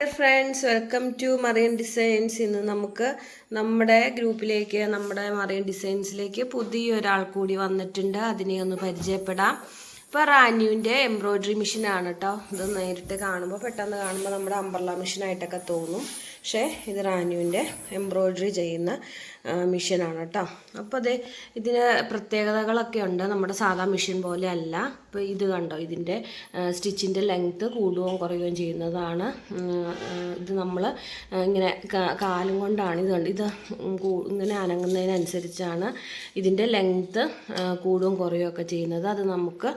Friends welcome to Mariyan designs ഇന്ന് നമുക്ക് നമ്മുടെ ഗ്രൂപ്പിലേക്ക് നമ്മുടെ മറിയൻ ഡിസൈൻസിലേക്ക് പുതിയൊരാൾ കൂടി വന്നിട്ടുണ്ട്. അതിനെ ഒന്ന് പരിചയപ്പെടാം. ഇപ്പോൾ റാന്യുവിന്റെ എംബ്രോയ്ഡറി മെഷീനാണ് കേട്ടോ ഇത് നേരിട്ട് കാണുമ്പോൾ പെട്ടെന്ന് കാണുമ്പോൾ നമ്മുടെ അമ്പർല മെഷീനായിട്ടൊക്കെ തോന്നും. പക്ഷേ ഇത് റാനുവിന്റെ എംബ്രോയ്ഡറി ചെയ്യുന്ന മെഷീനാണ് കേട്ടോ. അപ്പോൾ അത് ഇതിന് പ്രത്യേകതകളൊക്കെ ഉണ്ട്. നമ്മുടെ സാധാ മെഷീൻ പോലെ അല്ല. ഇപ്പോൾ ഇത് കണ്ടോ? ഇതിന്റെ സ്റ്റിച്ചിന്റെ ലെങ്ത്ത് കൂടുകയും കുറയുകയും ചെയ്യുന്നതാണ്. ഇത് നമ്മൾ ഇങ്ങനെ കാലും കൊണ്ടാണ് ഇത് കണ്ട് ഇത് ഇങ്ങനെ അനങ്ങുന്നതിനനുസരിച്ചാണ് ഇതിന്റെ ലെങ്ത്ത് കൂടുകയും കുറയുകയും ഒക്കെ ചെയ്യുന്നത്. അത് നമുക്ക്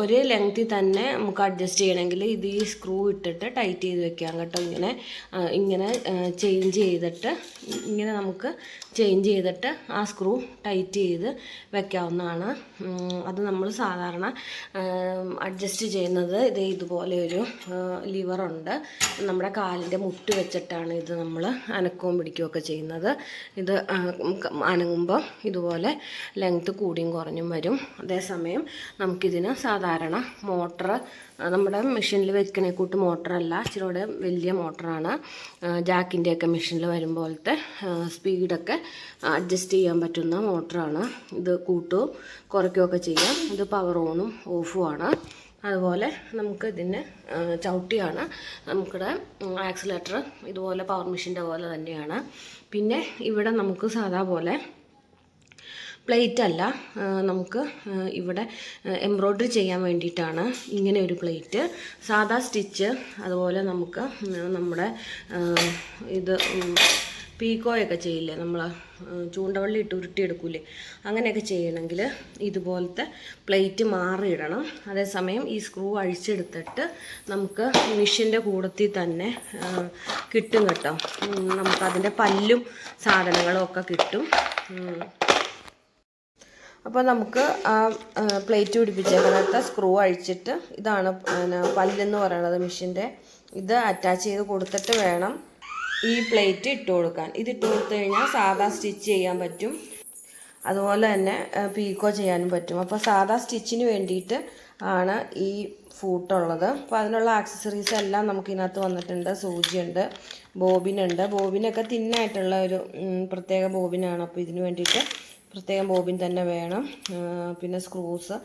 ഒരേ ലെങ്ത്തിൽ തന്നെ നമുക്ക് അഡ്ജസ്റ്റ് ചെയ്യണമെങ്കിൽ ഇത് ഈ സ്ക്രൂ ഇട്ടിട്ട് ടൈറ്റ് ചെയ്ത് വെക്കാം കേട്ടോ. ഇങ്ങനെ ഇങ്ങനെ ചേഞ്ച് ചെയ്തിട്ട് ഇങ്ങനെ നമുക്ക് ചേഞ്ച് ചെയ്തിട്ട് ആ സ്ക്രൂ ടൈറ്റ് ചെയ്ത് വെക്കാവുന്നതാണ്. അത് നമ്മൾ സാധാരണ അഡ്ജസ്റ്റ് ചെയ്യുന്നത് ഇത് ഇതുപോലെ ഒരു ലിവറുണ്ട് നമ്മുടെ കാലിന്റെ മുട്ട് വെച്ചിട്ടാണ് ഇത് നമ്മൾ അനക്കവും പിടിക്കുകയൊക്കെ ചെയ്യുന്നത്. ഇത് അനങ്ങുമ്പോൾ ഇതുപോലെ ലെങ്ത്ത് കൂടിയും കുറഞ്ഞും വരും. അതേസമയം നമുക്കിതിന് സാധാരണ മോട്ടർ നമ്മുടെ മെഷീനിൽ വെക്കണേ കൂട്ട് മോട്ടറല്ല ഇച്ചിരിയോടെ വലിയ മോട്ടറാണ്. ജാക്കിന്റെയൊക്കെ മെഷീനിൽ വരുമ്പോഴത്തെ സ്പീഡൊക്കെ അഡ്ജസ്റ്റ് ചെയ്യാൻ പറ്റുന്ന മോട്ടറാണ്. ഇത് കൂട്ടുകയും കുറയ്ക്കുകയൊക്കെ ചെയ്യാം. ഇത് പവർ ഓണും ഓഫുമാണ് അതുപോലെ നമുക്ക് ഇതിന് ചവിട്ടിയാണ്. നമുക്കിടെ ആക്സിലേറ്റർ ഇതുപോലെ പവർ മെഷീന്റെ പോലെ തന്നെയാണ്. പിന്നെ ഇവിടെ നമുക്ക് സാധാ പോലെ പ്ലേറ്റ് അല്ല നമുക്ക് ഇവിടെ എംബ്രോയ്ഡറി ചെയ്യാൻ വേണ്ടിയിട്ടാണ് ഇങ്ങനെ ഒരു പ്ലേറ്റ്. സാധാ സ്റ്റിച്ച് അതുപോലെ നമുക്ക് നമ്മുടെ ഇത് പീക്കോയൊക്കെ ചെയ്യില്ലേ നമ്മൾ ചൂണ്ടവള്ളി ഇട്ട് ഉരുട്ടിയെടുക്കൂലേ അങ്ങനെയൊക്കെ ചെയ്യണമെങ്കിൽ ഇതുപോലത്തെ പ്ലേറ്റ് മാറിയിടണം. അതേസമയം ഈ സ്ക്രൂ അഴിച്ചെടുത്തിട്ട് നമുക്ക് മിഷ്യന്റെ കൂടത്തിൽ തന്നെ കിട്ടും കേട്ടോ. നമുക്കതിന്റെ പല്ലും സാധനങ്ങളും ഒക്കെ കിട്ടും. അപ്പോൾ നമുക്ക് ആ പ്ലേറ്റ് പിടിപ്പിച്ചേക്കണത്തെ സ്ക്രൂ അഴിച്ചിട്ട് ഇതാണ് പല്ലെന്ന് പറയണത് മെഷീന്റെ. ഇത് അറ്റാച്ച് ചെയ്ത് കൊടുത്തിട്ട് വേണം ഈ പ്ലേറ്റ് ഇട്ട് കൊടുക്കാൻ. ഇത് ഇട്ട് കൊടുത്തു കഴിഞ്ഞാൽ സാധാ സ്റ്റിച്ച് ചെയ്യാൻ പറ്റും. അതുപോലെ തന്നെ പീക്കോ ചെയ്യാനും പറ്റും. അപ്പോൾ സാധാ സ്റ്റിച്ചിന് വേണ്ടിയിട്ട് ആണ് ഈ ഫൂട്ടുള്ളത്. അപ്പോൾ അതിനുള്ള ആക്സസറീസ് എല്ലാം നമുക്ക് ഇതിനകത്ത് വന്നിട്ടുണ്ട്. സൂചിയുണ്ട് ബോബിനുണ്ട്. ബോബിനൊക്കെ തിന്നായിട്ടുള്ള ഒരു പ്രത്യേക ബോബിനാണ്. അപ്പോൾ ഇതിന് വേണ്ടിയിട്ട് പ്രത്യേകം ബോബിൻ തന്നെ വേണം. പിന്നെ സ്ക്രൂസ്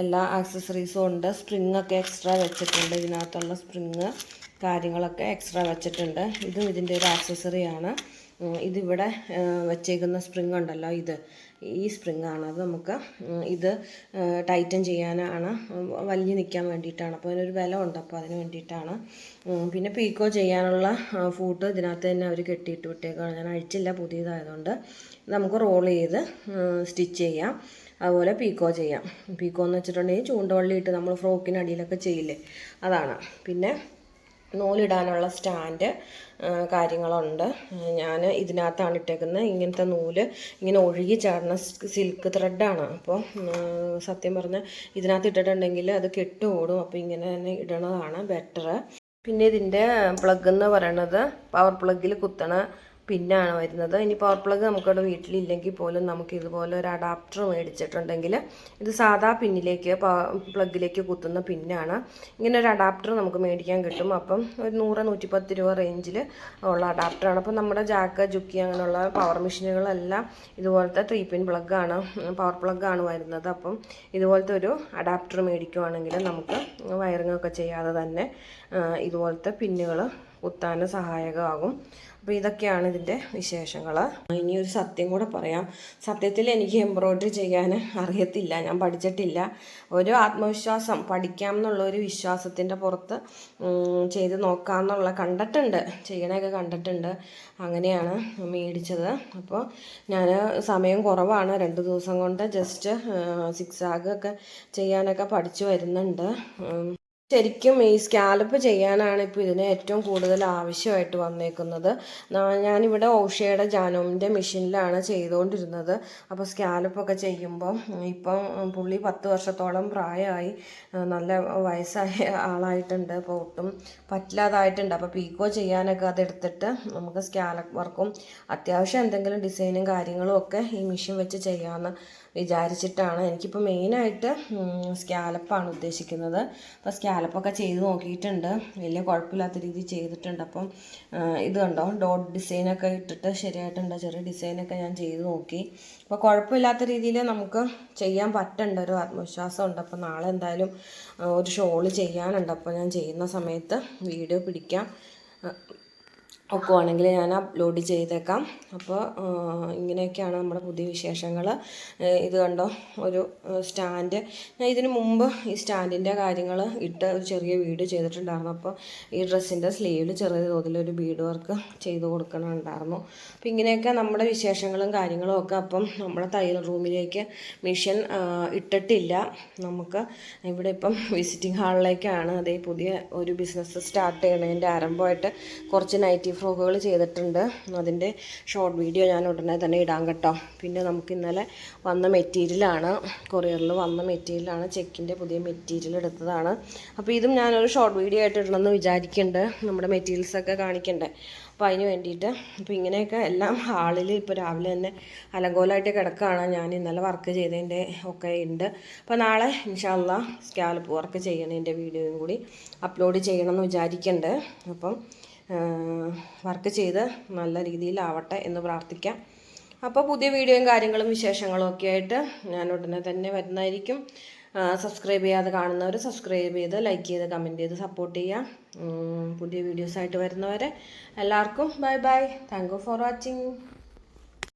എല്ലാ ആക്സസറീസും ഉണ്ട്. സ്പ്രിങ് ഒക്കെ എക്സ്ട്രാ വെച്ചിട്ടുണ്ട്. ഇതിനകത്തുള്ള സ്പ്രിങ് കാര്യങ്ങളൊക്കെ എക്സ്ട്രാ വെച്ചിട്ടുണ്ട്. ഇതും ഇതിന്റെ ഒരു ആക്സസറിയാണ് ഇതിവിടെ വെച്ചേക്കുന്ന സ്പ്രിങ് ഉണ്ടല്ലോ ഇത്. ഈ സ്പ്രിങ് ആണ്. അത് നമുക്ക് ഇത് ടൈറ്റൻ ചെയ്യാനാണ് വലിഞ്ഞു നിൽക്കാൻ വേണ്ടിയിട്ടാണ്. അപ്പോൾ അതിനൊരു വില ഉണ്ട്. അപ്പോൾ അതിന് വേണ്ടിയിട്ടാണ് പിന്നെ പീക്കോ ചെയ്യാനുള്ള ഫൂട്ട് ഇതിനകത്ത് തന്നെ അവർ കെട്ടിയിട്ട് വിട്ടേക്കാണ് ഞാൻ അഴിച്ചില്ല പുതിയതായതുകൊണ്ട്. നമുക്ക് റോൾ ചെയ്ത് സ്റ്റിച്ച് ചെയ്യാം. അതുപോലെ പീക്കോ ചെയ്യാം. പീക്കോ എന്ന് വെച്ചിട്ടുണ്ടെങ്കിൽ ചൂണ്ടവള്ളി നമ്മൾ ഫ്രോക്കിനടിയിലൊക്കെ ചെയ്യില്ലേ? അതാണ്. പിന്നെ നൂലിടാനുള്ള സ്റ്റാൻഡ് കാര്യങ്ങളുണ്ട്. ഞാൻ ഇതിനകത്താണ് ഇട്ടേക്കുന്നത്. ഇങ്ങനത്തെ നൂൽ ഇങ്ങനെ ഒഴുകി ചാടുന്ന സിൽക്ക് ത്രെഡാണ്. അപ്പോൾ സത്യം പറഞ്ഞാൽ ഇതിനകത്ത് ഇട്ടിട്ടുണ്ടെങ്കിൽ അത് കെട്ട് ഓടും. അപ്പോൾ ഇങ്ങനെ തന്നെ ഇടണതാണ് ബെറ്റർ പിന്നെ ഇതിന്റെ പ്ലഗ് എന്ന് പറയണത് പവർ പ്ലഗിൽ കുത്തണ പിന്നാണ് വരുന്നത്. ഇനി പവർ പ്ലഗ് നമുക്കവിടെ വീട്ടിലില്ലെങ്കിൽ പോലും നമുക്ക് ഇതുപോലെ ഒരു അഡാപ്റ്റർ മേടിച്ചിട്ടുണ്ടെങ്കിൽ ഇത് സാധാ പിന്നിലേക്ക് പ്ലഗിലേക്ക് കുത്തുന്ന പിന്നാണ്. ഇങ്ങനെ ഒരു അഡാപ്റ്റർ നമുക്ക് മേടിക്കാൻ കിട്ടും. അപ്പം ഒരു നൂറ് നൂറ്റിപ്പത്ത് രൂപ റേഞ്ചിൽ ഉള്ള അഡാപ്റ്ററാണ് അപ്പം നമ്മുടെ ജാക്ക് ജുക്കി അങ്ങനെയുള്ള പവർ മെഷീനുകളെല്ലാം ഇതുപോലത്തെ ത്രീ പിൻ പ്ലഗാണ് പവർ പ്ലഗാണ് വരുന്നത്. അപ്പം ഇതുപോലത്തെ ഒരു അഡാപ്റ്റർ മേടിക്കുവാണെങ്കിൽ നമുക്ക് വയറിങ്ങൊക്കെ ചെയ്യാതെ തന്നെ ഇതുപോലത്തെ പിന്നുകൾ കുത്താൻ സഹായകമാകും. അപ്പോൾ ഇതൊക്കെയാണ് ഇതിന്റെ വിശേഷങ്ങൾ ഇനി ഒരു സത്യം കൂടെ പറയാം. സത്യത്തിൽ എനിക്ക് എംബ്രോയ്ഡറി ചെയ്യാൻ അറിയത്തില്ല. ഞാൻ പഠിച്ചിട്ടില്ല. ഒരു ആത്മവിശ്വാസം പഠിക്കാം എന്നുള്ള ഒരു വിശ്വാസത്തിന്റെ പുറത്ത് ചെയ്ത് ചെയ്ത് നോക്കാമെന്നുള്ള കണ്ടിട്ടുണ്ട്. ചെയ്യണമൊക്കെ കണ്ടിട്ടുണ്ട്. അങ്ങനെയാണ് മേടിച്ചത്. അപ്പോൾ ഞാൻ സമയം കുറവാണ്. രണ്ട് ദിവസം കൊണ്ട് ജസ്റ്റ് സിക്സ് ഒക്കെ ചെയ്യാനൊക്കെ പഠിച്ചു വരുന്നുണ്ട്. ശരിക്കും ഈ സ്കാലപ്പ് ചെയ്യാനാണ് ഇപ്പോൾ ഇതിന് ഏറ്റവും കൂടുതൽ ആവശ്യമായിട്ട് വന്നേക്കുന്നത്. ഞാനിവിടെ ഓഷയുടെ ജാനോമിന്റെ മെഷീനിലാണ് ചെയ്തുകൊണ്ടിരുന്നത് അപ്പോൾ സ്കാലപ്പൊക്കെ ചെയ്യുമ്പോൾ ഇപ്പം പുള്ളി പത്ത് വർഷത്തോളം പ്രായമായി നല്ല വയസ്സായ ആളായിട്ടുണ്ട്. അപ്പോൾ ഒട്ടും പറ്റില്ലാതായിട്ടുണ്ട്. അപ്പോൾ പീക്കോ ചെയ്യാനൊക്കെ അതെടുത്തിട്ട് നമുക്ക് സ്കാലപ്പ് വർക്കും അത്യാവശ്യം എന്തെങ്കിലും ഡിസൈനും കാര്യങ്ങളും ഒക്കെ ഈ മെഷീൻ വെച്ച് ചെയ്യാമെന്ന് വിചാരിച്ചിട്ടാണ്. എനിക്കിപ്പോൾ മെയിനായിട്ട് സ്കാലപ്പാണ് ഉദ്ദേശിക്കുന്നത്. അപ്പോൾ സ്കാലപ്പൊക്കെ ചെയ്ത് നോക്കിയിട്ടുണ്ട്. വലിയ കുഴപ്പമില്ലാത്ത രീതിയിൽ ചെയ്തിട്ടുണ്ട്. അപ്പം ഇതുണ്ടോ ഡോട്ട് ഡിസൈനൊക്കെ ഇട്ടിട്ട് ശരിയായിട്ടുണ്ട്. ചെറിയ ഡിസൈനൊക്കെ ഞാൻ ചെയ്ത് നോക്കി. അപ്പോൾ കുഴപ്പമില്ലാത്ത രീതിയിൽ നമുക്ക് ചെയ്യാൻ പറ്റുന്നുണ്ട് ഒരു ആത്മവിശ്വാസം ഉണ്ട് അപ്പോൾ നാളെ എന്തായാലും ഒരു ഷോൾ ചെയ്യാനുണ്ട്. അപ്പോൾ ഞാൻ ചെയ്യുന്ന സമയത്ത് വീഡിയോ പിടിക്കാം. ഒക്കുവാണെങ്കിൽ ഞാൻ അപ്ലോഡ് ചെയ്തേക്കാം. അപ്പോൾ ഇങ്ങനെയൊക്കെയാണ് നമ്മുടെ പുതിയ വിശേഷങ്ങൾ ഇത് കണ്ടോ ഒരു സ്റ്റാൻഡ്. ഞാൻ ഇതിന് മുമ്പ് ഈ സ്റ്റാൻഡിന്റെ കാര്യങ്ങൾ ഇട്ട് ഒരു ചെറിയ വീഡിയോ ചെയ്തിട്ടുണ്ടായിരുന്നു. അപ്പോൾ ഈ ഡ്രസ്സിന്റെ സ്ലീവിൽ ചെറിയ തോതിൽ ഒരു ബീഡ് വർക്ക് ചെയ്ത് കൊടുക്കണമുണ്ടായിരുന്നു അപ്പോൾ ഇങ്ങനെയൊക്കെ നമ്മുടെ വിശേഷങ്ങളും കാര്യങ്ങളും ഒക്കെ അപ്പം നമ്മുടെ തയ്യൽ റൂമിലേക്ക് മിഷൻ ഇട്ടിട്ടില്ല. നമുക്ക് ഇവിടെ ഇപ്പം വിസിറ്റിംഗ് ഹാളിലേക്കാണ് അതേ പുതിയ ഒരു ബിസിനസ് സ്റ്റാർട്ട് ചെയ്യണതിന്റെ ആരംഭമായിട്ട് കുറച്ച് നൈറ്റി ഫ്രോക്കുകൾ ചെയ്തിട്ടുണ്ട്. അതിന്റെ ഷോർട്ട് വീഡിയോ ഞാൻ ഉടനെ തന്നെ ഇടാൻ കേട്ടോ. പിന്നെ നമുക്ക് ഇന്നലെ വന്ന മെറ്റീരിയലാണ് കൊറിയറിൽ വന്ന മെറ്റീരിയലാണ് ചെക്കിന്റെ പുതിയ മെറ്റീരിയൽ എടുത്തതാണ്. അപ്പോൾ ഇതും ഞാനൊരു ഷോർട്ട് വീഡിയോ ആയിട്ട് ഇടണമെന്ന് വിചാരിക്കുന്നുണ്ട് നമ്മുടെ മെറ്റീരിയൽസൊക്കെ കാണിക്കണ്ടേ. അപ്പോൾ അതിന് വേണ്ടിയിട്ട് അപ്പോൾ ഇങ്ങനെയൊക്കെ എല്ലാം ഹാളിൽ ഇപ്പോൾ രാവിലെ തന്നെ അലങ്കോലമായിട്ട് കിടക്കുകയാണ് ഞാൻ ഇന്നലെ വർക്ക് ചെയ്തതിന്റെ ഒക്കെ ഉണ്ട് അപ്പോൾ നാളെ ഇൻഷാല്ല സ്കാലപ്പ് വർക്ക് ചെയ്യണതിന്റെ വീഡിയോയും കൂടി അപ്ലോഡ് ചെയ്യണമെന്ന് വിചാരിക്കുന്നുണ്ട് അപ്പം വർക്ക് ചെയ്ത് നല്ല രീതിയിലാവട്ടെ എന്ന് പ്രാർത്ഥിക്കാം. അപ്പോൾ പുതിയ വീഡിയോയും കാര്യങ്ങളും വിശേഷങ്ങളും ഒക്കെ ആയിട്ട് ഞാൻ ഉടനെ തന്നെ വരുന്നതായിരിക്കും. സബ്സ്ക്രൈബ് ചെയ്യാതെ കാണുന്നവർ സബ്സ്ക്രൈബ് ചെയ്ത് ലൈക്ക് ചെയ്ത് കമന്റ് ചെയ്ത് സപ്പോർട്ട് ചെയ്യുക പുതിയ വീഡിയോസായിട്ട് വരുന്നവരെ എല്ലാവർക്കും bye bye thank for watching